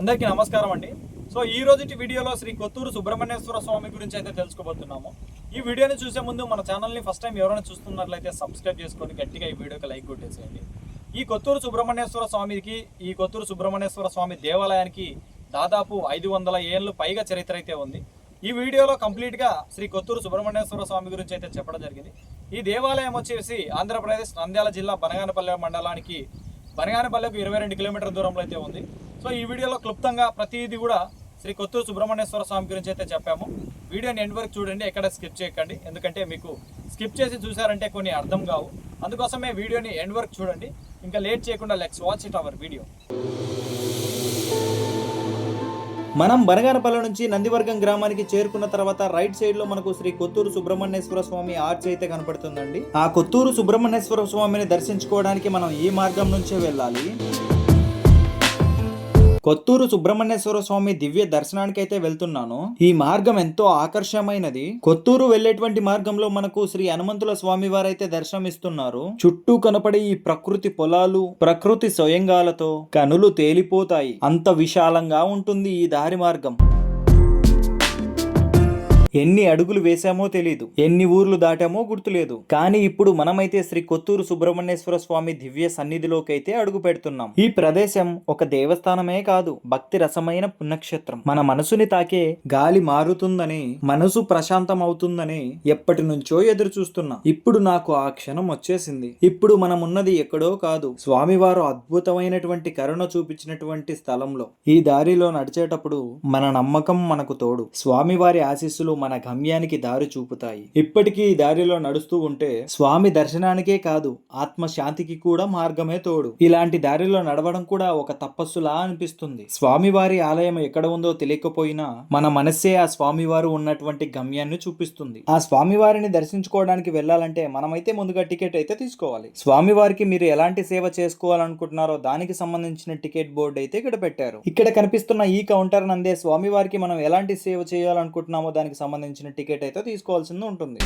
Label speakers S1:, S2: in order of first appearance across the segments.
S1: అందరికీ నమస్కారం అండి. సో ఈ రోజుటి వీడియోలో శ్రీ కొత్తూరు సుబ్రహ్మణ్యేశ్వర స్వామి గురించి అయితే తెలుసుకోబోతున్నాము. ఈ వీడియోని చూసే ముందు మన ఛానల్ని ఫస్ట్ టైం ఎవరైనా చూస్తున్నట్లయితే సబ్స్క్రైబ్ చేసుకొని గట్టిగా ఈ వీడియోకి లైక్ కొట్టేసేయండి. ఈ కొత్తూరు సుబ్రహ్మణ్యేశ్వర స్వామికి ఈ కొత్తూరు సుబ్రహ్మణ్యేశ్వర స్వామి దేవాలయానికి దాదాపు ఐదు వందల ఏళ్ళు పైగా చరిత్ర అయితే ఉంది. ఈ వీడియోలో కంప్లీట్గా శ్రీ కొత్తూరు సుబ్రహ్మణ్యేశ్వర స్వామి గురించి అయితే చెప్పడం జరిగింది. ఈ దేవాలయం వచ్చేసి ఆంధ్రప్రదేశ్ నంద్యాల జిల్లా బనగానపల్లె మండలానికి బనగానపల్లెకు ఇరవై రెండు కిలోమీటర్ల దూరంలో అయితే ఉంది. సో ఈ వీడియోలో క్లుప్తంగా ప్రతిదీ కూడా శ్రీ కొత్తూరు సుబ్రహ్మణ్యేశ్వర స్వామి గురించి అయితే చెప్పాము. వీడియోని ఎండ్ వరకు చూడండి ఎక్కడ స్కిప్ చేయకండి. ఎందుకంటే మీకు స్కిప్ చేసి చూసారంటే కొన్ని అర్థం కావు. అందుకోసమే వీడియోని ఎండ్ వరకు చూడండి. ఇంకా లేట్ చేయకుండా let's watch it our video
S2: మనం బనగానపల్లి నుంచి నందివర్గం గ్రామానికి చేరుకున్న తర్వాత రైట్ సైడ్లో మనకు శ్రీ కొత్తూరు సుబ్రహ్మణ్యేశ్వర స్వామి ఆర్చ్ అయితే కనపడుతుందండి. ఆ కొత్తూరు సుబ్రహ్మణ్యేశ్వర స్వామిని దర్శించుకోవడానికి మనం ఈ మార్గం నుంచే వెళ్ళాలి. కొత్తూరు సుబ్రహ్మణ్యేశ్వర స్వామి దివ్య దర్శనానికి అయితే వెళ్తున్నాను. ఈ మార్గం ఎంతో ఆకర్షమైనది. కొత్తూరు వెళ్ళేటువంటి మార్గంలో మనకు శ్రీ హనుమంతుల స్వామి వారైతే దర్శనమిస్తున్నారు. చుట్టూ కనపడే ఈ ప్రకృతి పొలాలు ప్రకృతి స్వయంగాలతో కనులు తేలిపోతాయి. అంత విశాలంగా ఉంటుంది ఈ దారి మార్గం. ఎన్ని అడుగులు వేశామో తెలియదు ఎన్ని ఊర్లు దాటామో గుర్తులేదు. కానీ ఇప్పుడు మనమైతే శ్రీ కొత్తూరు సుబ్రహ్మణ్యేశ్వర స్వామి దివ్య సన్నిధిలోకి అయితే అడుగు పెడుతున్నాం. ఈ ప్రదేశం ఒక దేవస్థానమే కాదు భక్తి రసమైన పుణ్యక్షేత్రం. మన మనసుని తాకే గాలి మారుతుందని మనసు ప్రశాంతం అవుతుందని ఎప్పటి నుంచో ఎదురు చూస్తున్నా ఇప్పుడు నాకు ఆ క్షణం వచ్చేసింది. ఇప్పుడు మనం ఉన్నది ఎక్కడో కాదు స్వామివారు అద్భుతమైనటువంటి కరుణ చూపించినటువంటి స్థలంలో. ఈ దారిలో నడిచేటప్పుడు మన నమ్మకం మనకు తోడు. స్వామివారి ఆశీస్సులు మన గమ్యానికి దారి చూపుతాయి. ఇప్పటికీ ఈ దారిలో నడుస్తూ ఉంటే స్వామి దర్శనానికే కాదు ఆత్మ శాంతికి కూడా మార్గమే తోడు. ఇలాంటి దారిలో నడవడం కూడా ఒక తపస్సులా అనిపిస్తుంది. స్వామివారి ఆలయం ఎక్కడ ఉందో తెలియకపోయినా మన మనస్సే ఆ స్వామివారు ఉన్నటువంటి గమ్యాన్ని చూపిస్తుంది. ఆ స్వామివారిని దర్శించుకోవడానికి వెళ్ళాలంటే మనమైతే ముందుగా టికెట్ అయితే తీసుకోవాలి. స్వామివారికి మీరు ఎలాంటి సేవ చేసుకోవాలనుకుంటున్నారో దానికి సంబంధించిన టికెట్ బోర్డు అయితే ఇక్కడ పెట్టారు. ఇక్కడ కనిపిస్తున్న ఈ కౌంటర్ నందే స్వామివారికి మనం ఎలాంటి సేవ చేయాలనుకుంటున్నామో దానికి సంబంధించిన టికెట్ అయితే తీసుకోవాల్సింది ఉంటుంది.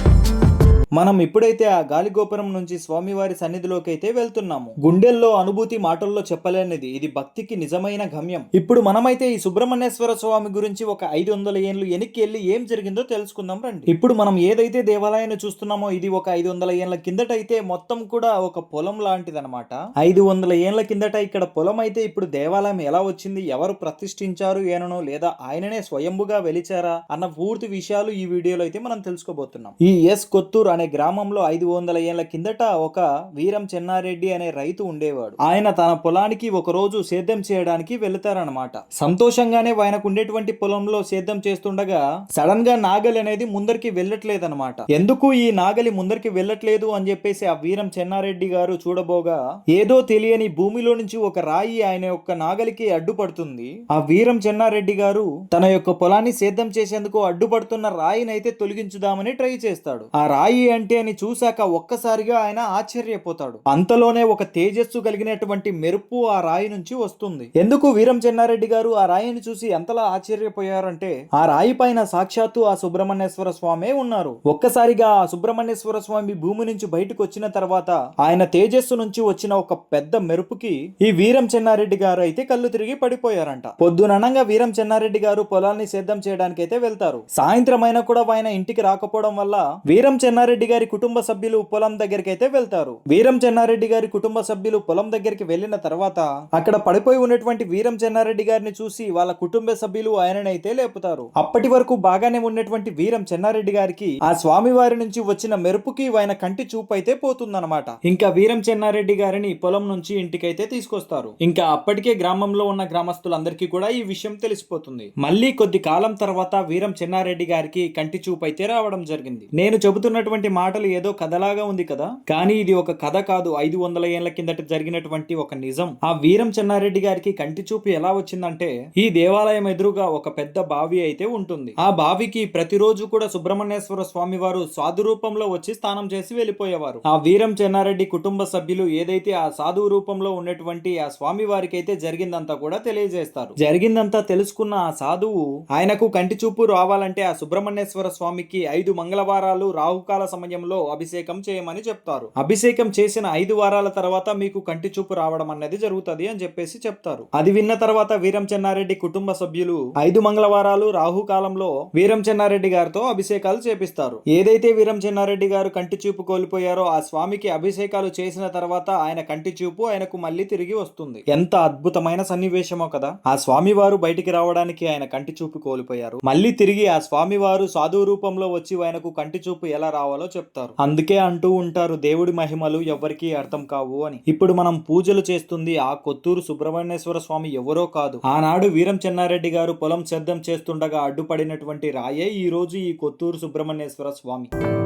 S2: మనం ఇప్పుడైతే ఆ గాలి గోపురం నుంచి స్వామివారి సన్నిధిలోకి అయితే వెళ్తున్నాము. గుండెల్లో అనుభూతి మాటల్లో చెప్పలేనిది. ఇది భక్తికి నిజమైన గమ్యం. ఇప్పుడు మనమైతే ఈ సుబ్రహ్మణ్యేశ్వర స్వామి గురించి ఒక ఐదు వందల ఏళ్ళు వెనక్కి వెళ్ళి ఏం జరిగిందో తెలుసుకుందాం రండి. ఇప్పుడు మనం ఏదైతే దేవాలయాన్ని చూస్తున్నామో ఇది ఒక ఐదు వందల ఏళ్ళ కిందటైతే మొత్తం కూడా ఒక పొలం లాంటిదన్నమాట. ఐదు వందల ఏళ్ళ కిందట ఇక్కడ పొలం అయితే ఇప్పుడు దేవాలయం ఎలా వచ్చింది ఎవరు ప్రతిష్ఠించారు ఏనను లేదా ఆయననే స్వయంభుగా వెలిచారా అన్న పూర్తి విషయాలు ఈ వీడియోలో అయితే మనం తెలుసుకోబోతున్నాం. ఈ ఎస్ కొత్తూరు అనే గ్రామంలో ఐదు వందల ఏళ్ళ కిందట ఒక వీరం చెన్నారెడ్డి అనే రైతు ఉండేవాడు. ఆయన తన పొలానికి ఒక రోజు సేద్యం చేయడానికి వెళతారనమాట సంతోషంగానే ఆయనకు ఉండేటువంటి పొలంలో సేద్యం చేస్తుండగా సడన్గా నాగలి అనేది ముందరికి వెళ్ళట్లేదన్నమాట. ఎందుకు ఈ నాగలి ముందరికి వెళ్ళట్లేదు అని చెప్పేసి ఆ వీరం చెన్నారెడ్డి గారు చూడబోగా ఏదో తెలియని భూమిలో నుంచి ఒక రాయి ఆయన యొక్క నాగలికి అడ్డుపడుతుంది. ఆ వీరం చెన్నారెడ్డి గారు తన యొక్క పొలాన్ని సేద్యం చేసేందుకు అడ్డుపడుతున్న రాయినైతే తొలగించుదామని ట్రై చేస్తాడు. ఆ రాయి అంటే అని చూశాక ఒక్కసారిగా ఆయన ఆశ్చర్యపోతాడు. అంతలోనే ఒక తేజస్సు కలిగినటువంటి మెరుపు ఆ రాయి నుంచి వస్తుంది. ఎందుకు వీరం చెన్నారెడ్డి గారు ఆ రాయిని చూసి ఎంతలా ఆశ్చర్యపోయారంటే ఆ రాయి పైన సాక్షాత్తు ఆ సుబ్రహ్మణ్యేశ్వర స్వామే ఉన్నారు. ఒక్కసారిగా ఆ సుబ్రహ్మణ్యేశ్వర స్వామి భూమి నుంచి బయటకు వచ్చిన తర్వాత ఆయన తేజస్సు నుంచి వచ్చిన ఒక పెద్ద మెరుపుకి ఈ వీరం చెన్నారెడ్డి గారు అయితే కళ్ళు తిరిగి పడిపోయారంట. పొద్దుననంగా వీరం చెన్నారెడ్డి గారు పొలాన్ని సేద్యం చేయడానికి అయితే వెళ్తారు. సాయంత్రం అయినా కూడా ఆయన ఇంటికి రాకపోవడం వల్ల వీరం చెన్నారెడ్డి గారి కుటుంబ సభ్యులు పొలం దగ్గరికి అయితే వెళ్తారు. వీరం చెన్నారెడ్డి గారి కుటుంబ సభ్యులు పొలం దగ్గరికి వెళ్ళిన తర్వాత అక్కడ పడిపోయి ఉన్నటువంటి వీరం చెన్నారెడ్డి గారిని చూసి వాళ్ళ కుటుంబ సభ్యులు ఆయననైతే లేపుతారు. అప్పటి వరకు బాగానే ఉన్నటువంటి వీరం చెన్నారెడ్డి గారికి ఆ స్వామి వారి నుంచి వచ్చిన మెరుపుకి ఆయన కంటి చూపు అయితే పోతుందన్నమాట. ఇంకా వీరం చెన్నారెడ్డి గారిని పొలం నుంచి ఇంటికైతే తీసుకొస్తారు. ఇంకా అప్పటికే గ్రామంలో ఉన్న గ్రామస్తులందరికీ కూడా ఈ విషయం తెలిసిపోతుంది. మళ్ళీ కొద్ది కాలం తర్వాత వీరం చెన్నారెడ్డి గారికి కంటి చూపు అయితే రావడం జరిగింది. నేను చెబుతున్నటువంటి మాటలు ఏదో కథలాగా ఉంది కదా. కానీ ఇది ఒక కథ కాదు. ఐదు వందల ఏళ్ళ కిందట జరిగినటువంటి ఒక నిజం. ఆ వీరం చెన్నారెడ్డి గారికి కంటి చూపు ఎలా వచ్చిందంటే ఈ దేవాలయం ఎదురుగా ఒక పెద్ద బావి అయితే ఉంటుంది. ఆ బావికి ప్రతిరోజు కూడా సుబ్రహ్మణ్యేశ్వర స్వామి వారు సాధు రూపంలో వచ్చి స్నానం చేసి వెళ్ళిపోయేవారు. ఆ వీరం చెన్నారెడ్డి కుటుంబ సభ్యులు ఏదైతే ఆ సాధు రూపంలో ఉన్నటువంటి ఆ స్వామి వారికి అయితే జరిగిందంతా కూడా తెలియజేస్తారు. జరిగిందంతా తెలుసుకున్న ఆ సాధువు ఆయనకు కంటి చూపు రావాలంటే ఆ సుబ్రహ్మణ్యేశ్వర స్వామికి ఐదు మంగళవారాలు రాహుకాల వారాల సమయంలో అభిషేకం చేయమని చెప్తారు. అభిషేకం చేసిన ఐదు వారాల తర్వాత మీకు కంటి చూపు రావడం అన్నది జరుగుతుంది అని చెప్పేసి చెప్తారు. అది విన్న తర్వాత వీరం చెన్నారెడ్డి కుటుంబ సభ్యులు ఐదు మంగళవారాలు రాహుకాలంలో వీరం చెన్నారెడ్డి గారితో అభిషేకాలు చేపిస్తారు. ఏదైతే వీరం చెన్నారెడ్డి గారు కంటి చూపు కోల్పోయారో ఆ స్వామికి అభిషేకాలు చేసిన తర్వాత ఆయన కంటి చూపు ఆయనకు మళ్ళీ తిరిగి వస్తుంది. ఎంత అద్భుతమైన సన్నివేశమో కదా. ఆ స్వామి వారు బయటికి రావడానికి ఆయన కంటి చూపు కోల్పోయారు. మళ్ళీ తిరిగి ఆ స్వామి వారు సాధువు రూపంలో వచ్చి ఆయనకు కంటి చూపు ఎలా రావాలి చెప్తారు. అందుకే అంటూ ఉంటారు దేవుడి మహిమలు ఎవరికీ అర్థం కావు అని. ఇప్పుడు మనం పూజలు చేస్తుంది ఆ కొత్తూరు సుబ్రహ్మణ్యేశ్వర స్వామి ఎవరో కాదు. ఆనాడు వీరం చెన్నారెడ్డి గారు పొలం సిద్ధం చేస్తుండగా అడ్డుపడినటువంటి రాయే ఈ రోజు ఈ కొత్తూరు సుబ్రహ్మణ్యేశ్వర స్వామి.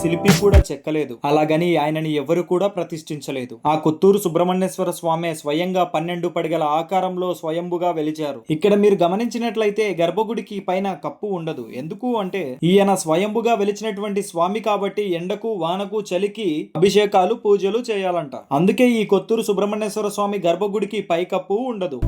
S2: శిల్పి కూడా చెక్కలేదు. అలాగని ఆయనని ఎవరు కూడా ప్రతిష్ఠించలేదు. ఆ కొత్తూరు సుబ్రహ్మణ్యేశ్వర స్వామి స్వయంగా పన్నెండు పడిగల ఆకారంలో స్వయంభుగా వెలిచారు. ఇక్కడ మీరు గమనించినట్లయితే గర్భగుడికి పైన కప్పు ఉండదు. ఎందుకు అంటే ఈయన స్వయంభుగా వెలిచినటువంటి స్వామి కాబట్టి ఎండకు వానకు చలికి అభిషేకాలు పూజలు చేయాలంట. అందుకే ఈ కొత్తూరు సుబ్రహ్మణ్యేశ్వర స్వామి గర్భగుడికి పై కప్పు ఉండదు.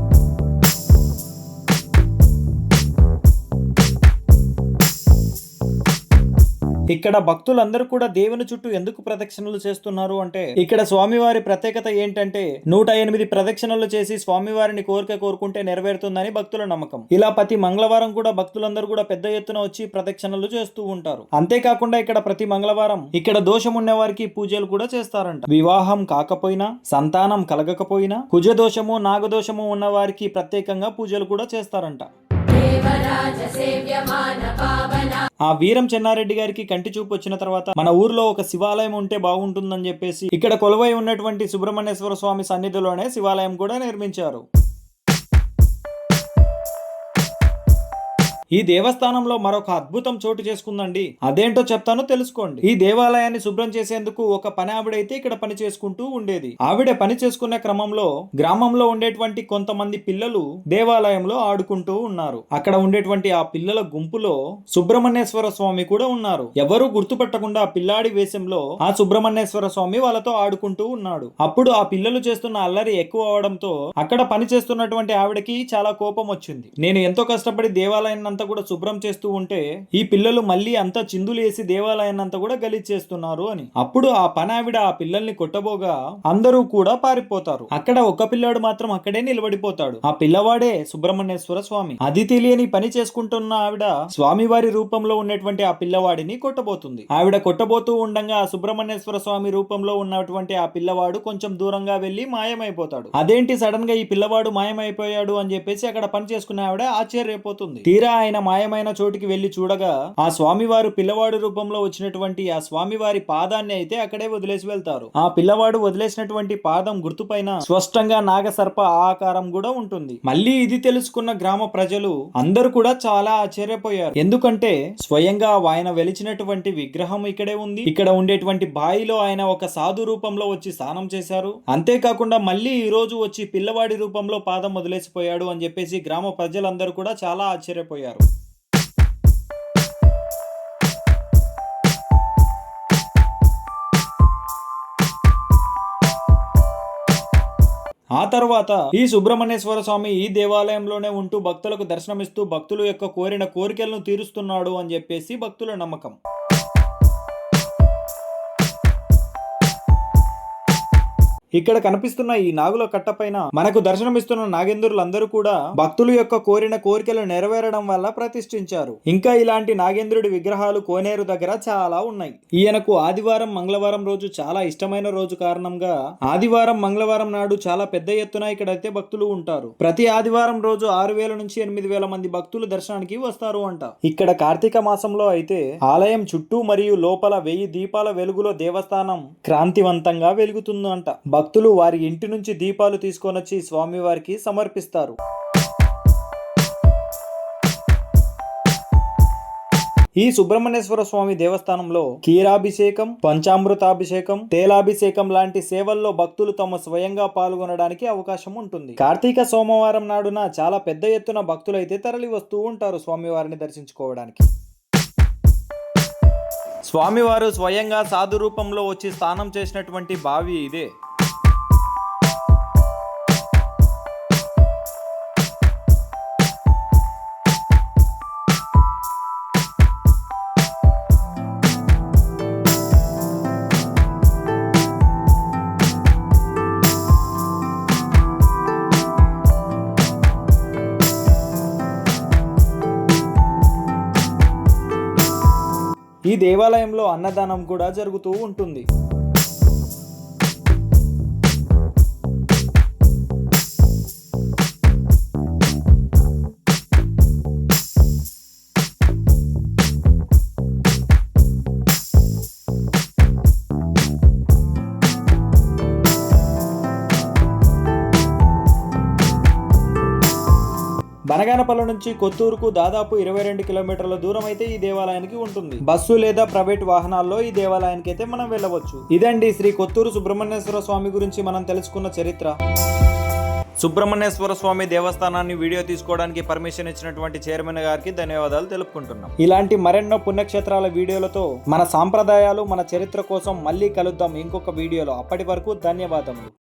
S2: ఇక్కడ భక్తులందరూ కూడా దేవుని చుట్టూ ఎందుకు ప్రదక్షిణలు చేస్తున్నారు అంటే ఇక్కడ స్వామివారి ప్రత్యేకత ఏంటంటే నూట ఎనిమిది ప్రదక్షిణలు చేసి స్వామివారిని కోరిక కోరుకుంటే నెరవేరుతుందని భక్తుల నమ్మకం. ఇలా ప్రతి మంగళవారం కూడా భక్తులందరూ కూడా పెద్ద ఎత్తున వచ్చి ప్రదక్షిణలు చేస్తూ ఉంటారు. అంతేకాకుండా ఇక్కడ ప్రతి మంగళవారం ఇక్కడ దోషం ఉన్న వారికి పూజలు కూడా చేస్తారంట. వివాహం కాకపోయినా సంతానం కలగకపోయినా కుజ దోషము నాగదోషము ఉన్న వారికి ప్రత్యేకంగా పూజలు కూడా చేస్తారంట. ఆ వీరం చెన్నారెడ్డి గారికి కంటి చూపు వచ్చిన తర్వాత మన ఊర్లో ఒక శివాలయం ఉంటే బాగుంటుందని చెప్పేసి ఇక్కడ కొలువై ఉన్నటువంటి సుబ్రహ్మణ్యేశ్వర స్వామి సన్నిధిలోనే శివాలయం కూడా నిర్మించారు. ఈ దేవస్థానంలో మరొక అద్భుతం చోటు చేసుకుందండి. అదేంటో చెప్తాను తెలుసుకోండి. ఈ దేవాలయాన్ని శుభ్రం చేసేందుకు ఒక పని ఆవిడైతే ఇక్కడ పని చేసుకుంటూ ఉండేది. ఆవిడ పని చేసుకునే క్రమంలో గ్రామంలో ఉండేటువంటి కొంతమంది పిల్లలు దేవాలయంలో ఆడుకుంటూ ఉన్నారు. అక్కడ ఉండేటువంటి ఆ పిల్లల గుంపులో సుబ్రహ్మణ్యేశ్వర స్వామి కూడా ఉన్నారు. ఎవరు గుర్తుపట్టకుండా పిల్లాడి వేషంలో ఆ సుబ్రహ్మణ్యేశ్వర స్వామి వాళ్ళతో ఆడుకుంటూ ఉన్నాడు. అప్పుడు ఆ పిల్లలు చేస్తున్న అల్లరి ఎక్కువ అవడంతో అక్కడ పని చేస్తున్నటువంటి ఆవిడకి చాలా కోపం వచ్చింది. నేను ఎంతో కష్టపడి దేవాలయాన్ని అంతా కూడా శుభ్రం చేస్తూ ఉంటే ఈ పిల్లలు మళ్ళీ అంతా చిందులేసి దేవాలయాన్ని అంతా కూడా గలీజ్ చేస్తున్నారు అని. అప్పుడు ఆ పని ఆవిడ ఆ పిల్లల్ని కొట్టబోగా అందరూ కూడా పారిపోతారు. అక్కడ ఒక పిల్లాడు మాత్రం అక్కడే నిలబడిపోతాడు. ఆ పిల్లవాడే సుబ్రహ్మణ్యేశ్వర స్వామి. అది తెలియని పని చేసుకుంటున్న ఆవిడ స్వామివారి రూపంలో ఉన్నటువంటి ఆ పిల్లవాడిని కొట్టబోతుంది. ఆవిడ కొట్టబోతూ ఉండగా ఆ సుబ్రహ్మణ్యేశ్వర స్వామి రూపంలో ఉన్నటువంటి ఆ పిల్లవాడు కొంచెం దూరంగా వెళ్ళి మాయమైపోతాడు. అదేంటి సడన్గా ఈ పిల్లవాడు మాయమైపోయాడు అని చెప్పేసి అక్కడ పని చేసుకునే ఆవిడ ఆశ్చర్యపోతుంది. తీరా ఆయన మాయమైన చోటికి వెళ్ళి చూడగా ఆ స్వామివారు పిల్లవాడు రూపంలో వచ్చినటువంటి ఆ స్వామివారి పాదాన్ని అయితే అక్కడే వదిలేసి వెళ్తారు. ఆ పిల్లవాడు వదిలేసినటువంటి పాదం గుర్తుపైన స్పష్టంగా నాగసర్ప ఆకారం కూడా ఉంటుంది. మళ్ళీ ఇది తెలుసుకున్న గ్రామ ప్రజలు అందరూ కూడా చాలా ఆశ్చర్యపోయారు. ఎందుకంటే స్వయంగా ఆయన వెలిచినటువంటి విగ్రహం ఇక్కడే ఉంది. ఇక్కడ ఉండేటువంటి బాయిలో ఆయన ఒక సాధు రూపంలో వచ్చి స్నానం చేశారు. అంతేకాకుండా మళ్ళీ ఈ రోజు వచ్చి పిల్లవాడి రూపంలో పాదం వదిలేసిపోయాడు అని చెప్పేసి గ్రామ ప్రజలందరూ కూడా చాలా ఆశ్చర్యపోయారు. ఆ తర్వాత ఈ సుబ్రహ్మణ్యేశ్వర స్వామి ఈ దేవాలయంలోనే ఉంటూ భక్తులకు దర్శనమిస్తూ భక్తుల యొక్క కోరిన కోరికలను తీరుస్తున్నాడు అని చెప్పేసి భక్తుల నమ్మకం. ఇక్కడ కనిపిస్తున్న ఈ నాగుల కట్టపైన మనకు దర్శనమిస్తున్న నాగేంద్రులందరూ కూడా భక్తుల యొక్క కోరిన కోరికలు నెరవేరడం వల్ల ప్రతిష్ఠించారు. ఇంకా ఇలాంటి నాగేంద్రుడి విగ్రహాలు కోనేరు దగ్గర చాలా ఉన్నాయి. ఈయనకు ఆదివారం మంగళవారం రోజు చాలా ఇష్టమైన రోజు కారణంగా ఆదివారం మంగళవారం నాడు చాలా పెద్ద ఎత్తున ఇక్కడైతే భక్తులు ఉంటారు. ప్రతి ఆదివారం రోజు ఆరు వేల నుంచి ఎనిమిది వేల మంది భక్తులు దర్శనానికి వస్తారు అంట. ఇక్కడ కార్తీక మాసంలో అయితే ఆలయం చుట్టూ మరియు లోపల వెయ్యి దీపాల వెలుగులో దేవస్థానం క్రాంతివంతంగా వెలుగుతుందంట. భక్తులు వారి ఇంటి నుంచి దీపాలు తీసుకొనొచ్చి స్వామివారికి సమర్పిస్తారు. ఈ సుబ్రహ్మణ్యేశ్వర స్వామి దేవస్థానంలో కీరాభిషేకం పంచామృతాభిషేకం తేలాభిషేకం లాంటి సేవల్లో భక్తులు తమ స్వయంగా పాల్గొనడానికి అవకాశం ఉంటుంది. కార్తీక సోమవారం నాడున చాలా పెద్ద ఎత్తున భక్తులైతే తరలి వస్తూ ఉంటారు స్వామివారిని దర్శించుకోవడానికి. స్వామివారు స్వయంగా సాధు రూపంలో వచ్చి స్నానం చేసినటువంటి బావి ఇదే. ఈ దేవాలయంలో అన్నదానం కూడా జరుగుతూ ఉంటుంది. బనగానపల్లి నుంచి కొత్తూరుకు దాదాపు ఇరవై రెండు కిలోమీటర్ల దూరం అయితే ఈ దేవాలయానికి ఉంటుంది. బస్సు లేదా ప్రైవేట్ వాహనాల్లో ఈ దేవాలయానికి అయితే మనం వెళ్ళవచ్చు. ఇదండి శ్రీ కొత్తూరు సుబ్రహ్మణ్యేశ్వర స్వామి గురించి మనం తెలుసుకున్న చరిత్ర. సుబ్రహ్మణ్యేశ్వర స్వామి దేవస్థానాన్ని వీడియో తీసుకోవడానికి పర్మిషన్ ఇచ్చినటువంటి చైర్మన్ గారికి ధన్యవాదాలు తెలుపుకుంటున్నాం. ఇలాంటి మరెన్నో పుణ్యక్షేత్రాల వీడియోలతో మన సాంప్రదాయాలు మన చరిత్ర కోసం మళ్ళీ కలుద్దాం ఇంకొక వీడియోలో. అప్పటి వరకు ధన్యవాదములు.